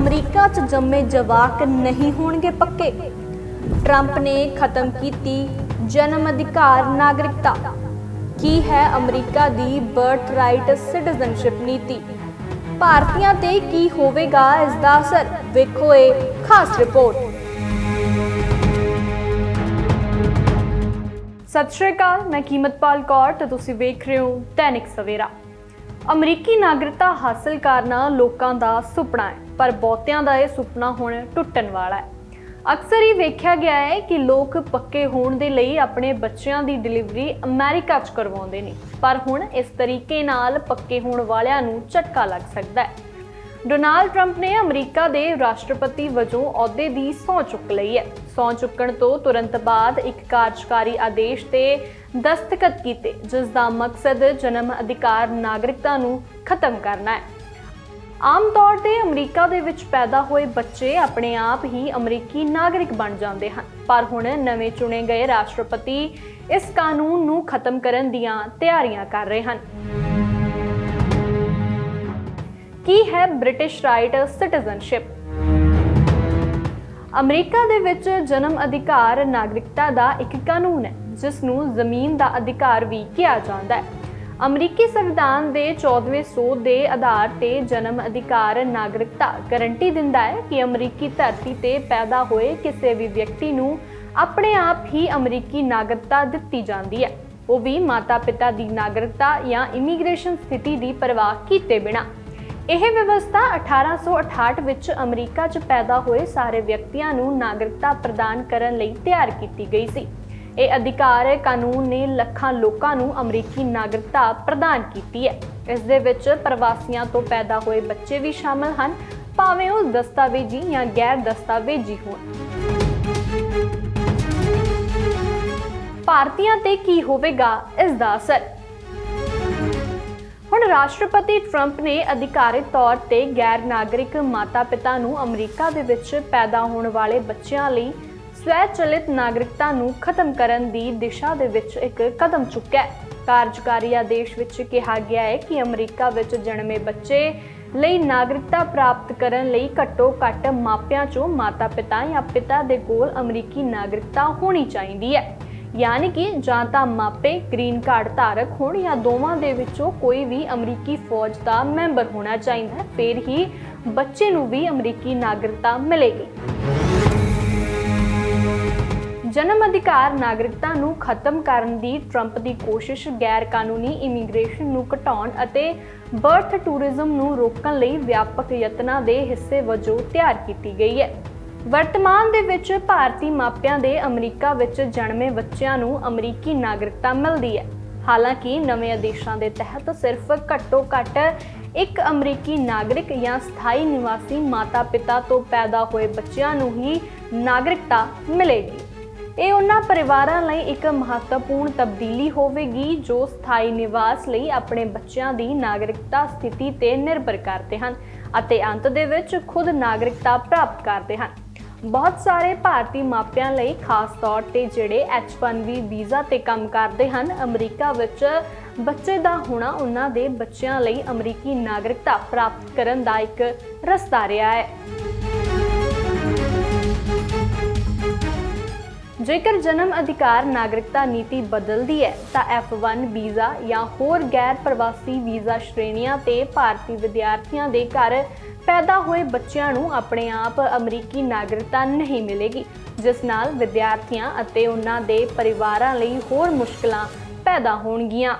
America 'ਚ ਜੰਮੇ ਜਵਾਕ ਨਹੀਂ ਹੋਣਗੇ ਪੱਕੇ। ਟਰੰਪ ਨੇ ਖਤਮ ਕੀਤੀ ਜਨਮ ਅਧਿਕਾਰ ਨਾਗਰਿਕਤਾ। ਕੀ ਹੈ ਅਮਰੀਕਾ ਦੀ ਬਰਥ ਰਾਈਟ ਸਿਟੀਜ਼ਨਸ਼ਿਪ ਨੀਤੀ? ਭਾਰਤੀਆਂ ਤੇ ਕੀ ਹੋਵੇਗਾ ਇਸ ਦਾ ਅਸਰ? ਵੇਖੋ ਇਹ ਖਾਸ ਰਿਪੋਰਟ। ਸਤਿ ਸ਼੍ਰੀ ਅਕਾਲ, ਮੈਂ ਕੀਮਤਪਾਲ ਕੌਰ ਤੇ ਤੁਸੀਂ ਵੇਖ ਰਹੇ ਹੋ ਦੈਨਿਕ ਸਵੇਰਾ। ਅਮਰੀਕੀ ਨਾਗਰਿਕਤਾ ਹਾਸਲ ਕਰਨਾ ਲੋਕਾਂ ਦਾ ਸੁਪਨਾ ਹੈ, ਪਰ ਬਹੁਤਿਆਂ ਦਾ ਇਹ ਸੁਪਨਾ ਹੁਣ ਟੁੱਟਣ ਵਾਲਾ ਹੈ। ਅਕਸਰ ਹੀ ਵੇਖਿਆ ਗਿਆ ਹੈ ਕਿ ਲੋਕ ਪੱਕੇ ਹੋਣ ਦੇ ਲਈ ਆਪਣੇ ਬੱਚਿਆਂ ਦੀ ਡਿਲੀਵਰੀ ਅਮਰੀਕਾ 'ਚ ਕਰਵਾਉਂਦੇ ਨੇ, ਪਰ ਹੁਣ ਇਸ ਤਰੀਕੇ ਨਾਲ ਪੱਕੇ ਹੋਣ ਵਾਲਿਆਂ ਨੂੰ ਝਟਕਾ ਲੱਗ ਸਕਦਾ ਹੈ। ਡੋਨਾਲਡ ਟਰੰਪ ਨੇ ਅਮਰੀਕਾ ਦੇ ਰਾਸ਼ਟਰਪਤੀ ਵਜੋਂ ਅਹੁਦੇ ਦੀ ਸਹੁੰ ਚੁੱਕ ਲਈ ਹੈ। ਸਹੁੰ ਚੁੱਕਣ ਤੋਂ ਤੁਰੰਤ ਬਾਅਦ ਇੱਕ ਕਾਰਜਕਾਰੀ ਆਦੇਸ਼ ਤੇ ਦਸਤਖਤ ਕੀਤੇ, ਜਿਸ ਦਾ ਮਕਸਦ ਜਨਮ ਅਧਿਕਾਰ ਨਾਗਰਿਕਤਾ ਨੂੰ ਖਤਮ ਕਰਨਾ ਹੈ। ਆਮ ਤੌਰ ਤੇ ਅਮਰੀਕਾ ਦੇ ਵਿੱਚ ਪੈਦਾ ਹੋਏ ਬੱਚੇ ਆਪਣੇ ਆਪ ਹੀ ਅਮਰੀਕੀ ਨਾਗਰਿਕ ਬਣ ਜਾਂਦੇ ਹਨ। ਪਰ ਹੁਣ ਨਵੇਂ ਚੁਣੇ ਗਏ ਰਾਸ਼ਟਰਪਤੀ ਇਸ ਕਾਨੂੰਨ ਨੂੰ ਖਤਮ ਕਰਨ ਦੀਆਂ ਤਿਆਰੀਆਂ ਕਰ ਰਹੇ ਹਨ। ਕੀ ਹੈ ਬ੍ਰਿਟਿਸ਼ ਰਾਈਟ ਸਿਟੀਜ਼ਨਸ਼ਿਪ? ਅਮਰੀਕਾ ਦੇ ਵਿੱਚ ਜਨਮ ਅਧਿਕਾਰ ਨਾਗਰਿਕਤਾ ਦਾ ਇੱਕ ਕਾਨੂੰਨ ਹੈ। ਜਿਸ ਨੂੰ ਜ਼ਮੀਨ ਦਾ ਅਧਿਕਾਰ ਵੀ ਕਿਹਾ ਜਾਂਦਾ ਹੈ। ਅਮਰੀਕੀ ਸੰਵਿਧਾਨ ਦੇ 14ਵੇਂ ਸੋਧ ਦੇ ਆਧਾਰ ਤੇ ਜਨਮ ਅਧਿਕਾਰ ਨਾਗਰਿਕਤਾ ਗਾਰੰਟੀ ਦਿੰਦਾ ਹੈ ਕਿ ਅਮਰੀਕੀ ਧਰਤੀ ਤੇ ਪੈਦਾ ਹੋਏ ਕਿਸੇ ਵੀ ਵਿਅਕਤੀ ਨੂੰ ਆਪਣੇ ਆਪ ਹੀ ਅਮਰੀਕੀ ਨਾਗਰਿਕਤਾ ਦਿੱਤੀ ਜਾਂਦੀ ਹੈ। ਉਹ ਵੀ ਮਾਤਾ-ਪਿਤਾ ਦੀ ਨਾਗਰਿਕਤਾ ਜਾਂ ਇਮੀਗ੍ਰੇਸ਼ਨ ਸਥਿਤੀ ਦੀ ਪਰਵਾਹ ਕੀਤੇ ਬਿਨਾਂ। ਇਹ ਵਿਵਸਥਾ 1868 ਵਿੱਚ ਅਮਰੀਕਾ 'ਚ ਪੈਦਾ ਹੋਏ ਸਾਰੇ ਵਿਅਕਤੀਆਂ ਨੂੰ ਨਾਗਰਿਕਤਾ ਪ੍ਰਦਾਨ ਕਰਨ ਲਈ ਤਿਆਰ ਕੀਤੀ ਗਈ ਸੀ। ਇਹ ਅਧਿਕਾਰ ਕਾਨੂੰਨ ਨੇ ਲੱਖਾਂ ਲੋਕਾਂ ਨੂੰ ਅਮਰੀਕੀ ਨਾਗਰਿਕਤਾ ਪ੍ਰਦਾਨ ਕੀਤੀ ਹੈ। ਇਸ ਦੇ ਵਿੱਚ ਪ੍ਰਵਾਸੀਆਂ ਤੋਂ ਪੈਦਾ ਹੋਏ ਬੱਚੇ ਵੀ ਸ਼ਾਮਲ ਹਨ। ਭਾਵੇਂ ਉਹ ਦਸਤਾਵੇਜ਼ੀ ਜਾਂ ਗੈਰ ਦਸਤਾਵੇਜ਼ੀ ਹੋਣ। ਭਾਰਤੀਆਂ ਤੇ ਕੀ ਹੋਵੇਗਾ ਇਸ ਦਾ ਅਸਰ? ਹੁਣ ਰਾਸ਼ਟਰਪਤੀ ਟਰੰਪ ਨੇ ਅਧਿਕਾਰਿਤ ਤੌਰ ਤੇ ਗੈਰ ਨਾਗਰਿਕ ਮਾਤਾ-ਪਿਤਾ ਨੂੰ ਅਮਰੀਕਾ ਦੇ ਵਿੱਚ ਪੈਦਾ ਹੋਣ ਵਾਲੇ ਬੱਚਿਆਂ ਲਈ ਸਵੈਚਲਿਤ ਨਾਗਰਿਕਤਾ ਨੂੰ ਖਤਮ ਕਰਨ ਦੀ ਦਿਸ਼ਾ ਦੇ ਵਿੱਚ ਇੱਕ ਕਦਮ ਚੁੱਕਿਆ ਹੈ। ਕਾਰਜਕਾਰੀ ਆਦੇਸ਼ ਵਿੱਚ ਕਿਹਾ ਗਿਆ ਹੈ ਕਿ ਅਮਰੀਕਾ ਵਿੱਚ ਜਨਮੇ ਬੱਚੇ ਲਈ ਨਾਗਰਿਕਤਾ ਪ੍ਰਾਪਤ ਕਰਨ ਲਈ ਘੱਟੋ-ਘੱਟ ਮਾਪਿਆਂ ਚੋਂ ਮਾਤਾ-ਪਿਤਾ ਜਾਂ ਪਿਤਾ ਦੇ ਕੋਲ ਅਮਰੀਕੀ ਨਾਗਰਿਕਤਾ ਹੋਣੀ ਚਾਹੀਦੀ ਹੈ। ਯਾਨੀ ਕਿ ਜਾਂ ਤਾਂ ਮਾਪੇ, ਗ੍ਰੀਨ ਕਾਰਡ ਧਾਰਕ ਹੋਣ ਜਾਂ ਦੋਵਾਂ ਦੇ ਵਿੱਚੋਂ ਕੋਈ ਵੀ ਅਮਰੀਕੀ ਫੌਜ ਦਾ ਮੈਂਬਰ ਹੋਣਾ ਚਾਹੀਦਾ ਹੈ। ਫਿਰ ਹੀ ਬੱਚੇ ਨੂੰ ਵੀ ਅਮਰੀਕੀ ਨਾਗਰਿਕਤਾ ਮਿਲੇਗੀ। ਜਨਮ ਅਧਿਕਾਰ ਨਾਗਰਿਕਤਾ ਨੂੰ ਖਤਮ ਕਰਨ ਦੀ ਟਰੰਪ ਦੀ ਕੋਸ਼ਿਸ਼ ਗੈਰ ਕਾਨੂੰਨੀ ਇਮੀਗ੍ਰੇਸ਼ਨ ਨੂੰ ਘਟਾਉਣ ਅਤੇ ਬਰਥ ਟੂਰਿਜ਼ਮ ਨੂੰ ਰੋਕਣ ਲਈ ਵਿਆਪਕ ਯਤਨਾਂ ਦੇ ਹਿੱਸੇ ਵਜੋਂ ਤਿਆਰ ਕੀਤੀ ਗਈ ਹੈ। ਵਰਤਮਾਨ ਦੇ ਵਿੱਚ ਭਾਰਤੀ ਮਾਪਿਆਂ ਦੇ ਅਮਰੀਕਾ ਵਿੱਚ ਜਨਮੇ ਬੱਚਿਆਂ ਨੂੰ ਅਮਰੀਕੀ ਨਾਗਰਿਕਤਾ ਮਿਲਦੀ ਹੈ। ਹਾਲਾਂਕਿ ਨਵੇਂ ਆਦੇਸ਼ਾਂ ਦੇ ਤਹਿਤ ਸਿਰਫ ਘੱਟੋ-ਘੱਟ ਇੱਕ ਅਮਰੀਕੀ ਨਾਗਰਿਕ ਜਾਂ ਸਥਾਈ ਨਿਵਾਸੀ ਮਾਤਾ-ਪਿਤਾ ਤੋਂ ਪੈਦਾ ਹੋਏ ਬੱਚਿਆਂ ਨੂੰ ਹੀ ਨਾਗਰਿਕਤਾ ਮਿਲੇਗੀ। ਇਹ ਉਹਨਾਂ ਪਰਿਵਾਰਾਂ ਲਈ ਇੱਕ ਮਹੱਤਵਪੂਰਨ ਤਬਦੀਲੀ ਹੋਵੇਗੀ ਜੋ ਸਥਾਈ ਨਿਵਾਸ ਲਈ ਆਪਣੇ ਬੱਚਿਆਂ ਦੀ ਨਾਗਰਿਕਤਾ ਸਥਿਤੀ ਤੇ ਨਿਰਭਰ ਕਰਦੇ ਹਨ ਅਤੇ ਅੰਤ ਦੇ ਵਿੱਚ ਖੁਦ ਨਾਗਰਿਕਤਾ ਪ੍ਰਾਪਤ ਕਰਦੇ ਹਨ। ਬਹੁਤ ਸਾਰੇ ਭਾਰਤੀ ਮਾਪਿਆਂ ਲਈ ਖਾਸ ਤੌਰ ਤੇ ਜਿਹੜੇ H1B ਵੀਜ਼ਾ ਤੇ ਕੰਮ ਕਰਦੇ ਹਨ, ਅਮਰੀਕਾ ਵਿੱਚ ਬੱਚੇ ਦਾ ਹੋਣਾ ਉਹਨਾਂ ਦੇ ਬੱਚਿਆਂ ਲਈ ਅਮਰੀਕੀ ਨਾਗਰਿਕਤਾ ਪ੍ਰਾਪਤ ਕਰਨ ਦਾ ਇੱਕ ਰਸਤਾ ਰਿਹਾ ਹੈ। ਜੇਕਰ ਜਨਮ ਅਧਿਕਾਰ ਨਾਗਰਿਕਤਾ ਨੀਤੀ ਬਦਲਦੀ ਹੈ, ਤਾਂ F1 ਵੀਜ਼ਾ ਜਾਂ ਹੋਰ ਗੈਰ ਪ੍ਰਵਾਸੀ ਵੀਜ਼ਾ ਸ਼੍ਰੇਣੀਆਂ ਤੇ ਭਾਰਤੀ ਵਿਦਿਆਰਥੀਆਂ ਦੇ ਘਰ ਪੈਦਾ ਹੋਏ ਬੱਚਿਆਂ ਨੂੰ ਆਪਣੇ ਆਪ ਅਮਰੀਕੀ ਨਾਗਰਿਕਤਾ ਨਹੀਂ ਮਿਲੇਗੀ, ਜਿਸ ਨਾਲ ਵਿਦਿਆਰਥੀਆਂ ਅਤੇ ਉਹਨਾਂ ਦੇ ਪਰਿਵਾਰਾਂ ਲਈ ਹੋਰ ਮੁਸ਼ਕਲਾਂ ਪੈਦਾ ਹੋਣਗੀਆਂ।